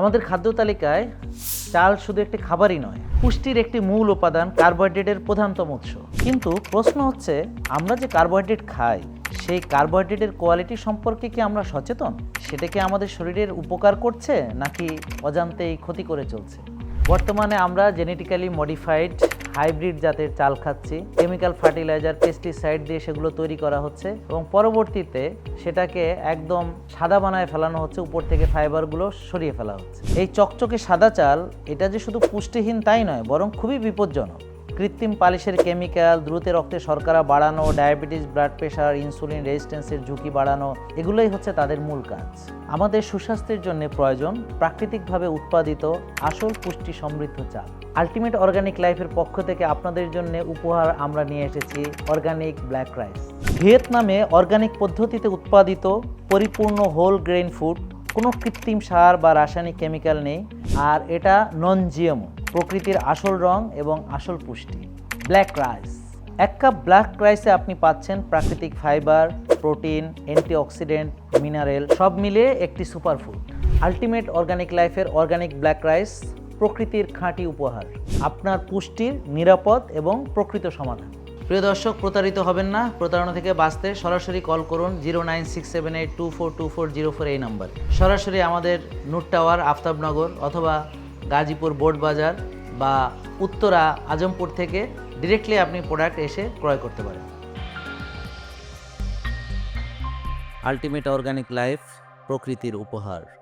আমাদের খাদ্য তালিকায় চাল শুধু একটি খাবারই নয়, পুষ্টির একটি মূল উপাদান কার্বোহাইড্রেটের প্রধানতম উৎস। কিন্তু প্রশ্ন হচ্ছে, আমরা যে কার্বোহাইড্রেট খাই, সেই কার্বোহাইড্রেটের কোয়ালিটি সম্পর্কে কি আমরা সচেতন? সেটাকে আমাদের শরীরের উপকার করছে, নাকি অজান্তেই ক্ষতি করে চলছে? বর্তমানে আমরা জেনেটিক্যালি মডিফাইড হাইব্রিড জাতের চাল খাচ্ছি। কেমিক্যাল ফার্টিলাইজার, পেস্টিসাইড দিয়ে সেগুলো তৈরি করা হচ্ছে এবং পরবর্তীতে সেটাকে একদম সাদা বানায় ফেলানো হচ্ছে, উপর থেকে ফাইবারগুলো সরিয়ে ফেলা হচ্ছে। এই চকচকে সাদা চাল, এটা যে শুধু পুষ্টিহীন তাই নয়, বরং খুবই বিপজ্জনক। কৃত্রিম পালিশের কেমিক্যাল, দ্রুত রক্তে শর্করা বাড়ানো, ডায়াবেটিস, ব্লাড প্রেশার, ইনসুলিন রেজিস্ট্যান্সের ঝুঁকি বাড়ানো, এগুলোই হচ্ছে তাদের মূল কাজ। আমাদের সুস্বাস্থ্যের জন্য প্রয়োজন প্রাকৃতিকভাবে উৎপাদিত, আসল পুষ্টি সমৃদ্ধ চাল আলটিমেট অর্গানিক লাইফের পক্ষ থেকে আপনাদের জন্য উপহার আমরা নিয়ে এসেছি অর্গানিক ব্ল্যাক রাইস। ভিয়েতনামে অর্গানিক পদ্ধতিতে উৎপাদিত পরিপূর্ণ হোল গ্রেন ফুড, কোনো কৃত্রিম সার বা রাসায়নিক কেমিক্যাল নেই, আর এটা নন জিএমও প্রকৃতির আসল রং এবং আসল পুষ্টি। ব্ল্যাক রাইস এক কাপ ব্ল্যাক রাইসে আপনি পাচ্ছেন প্রাকৃতিক ফাইবার, প্রোটিন অ্যান্টিঅক্সিডেন্ট মিনারেল সব মিলিয়ে একটি সুপারফুড আলটিমেট অর্গানিক লাইফের অর্গানিক ব্ল্যাক রাইস প্রকৃতির খাঁটি উপহার। আপনার পুষ্টির নিরাপদ এবং প্রকৃত সমাধান। প্রিয় দর্শক, প্রতারিত হবেন না। প্রতারণা থেকে বাঁচতে সরাসরি কল করুন zero nine six seven eight two four two four zero four এই নাম্বার। সরাসরি আমাদের নুট টাওয়ার, আফতাবনগর অথবা গাজীপুর বোর্ড বাজার বা উত্তরা আজমপুর থেকে ডিরেক্টলি আপনি প্রোডাক্ট এসে ক্রয় করতে পারেন। আলটিমেট অর্গানিক লাইফ প্রকৃতির উপহার।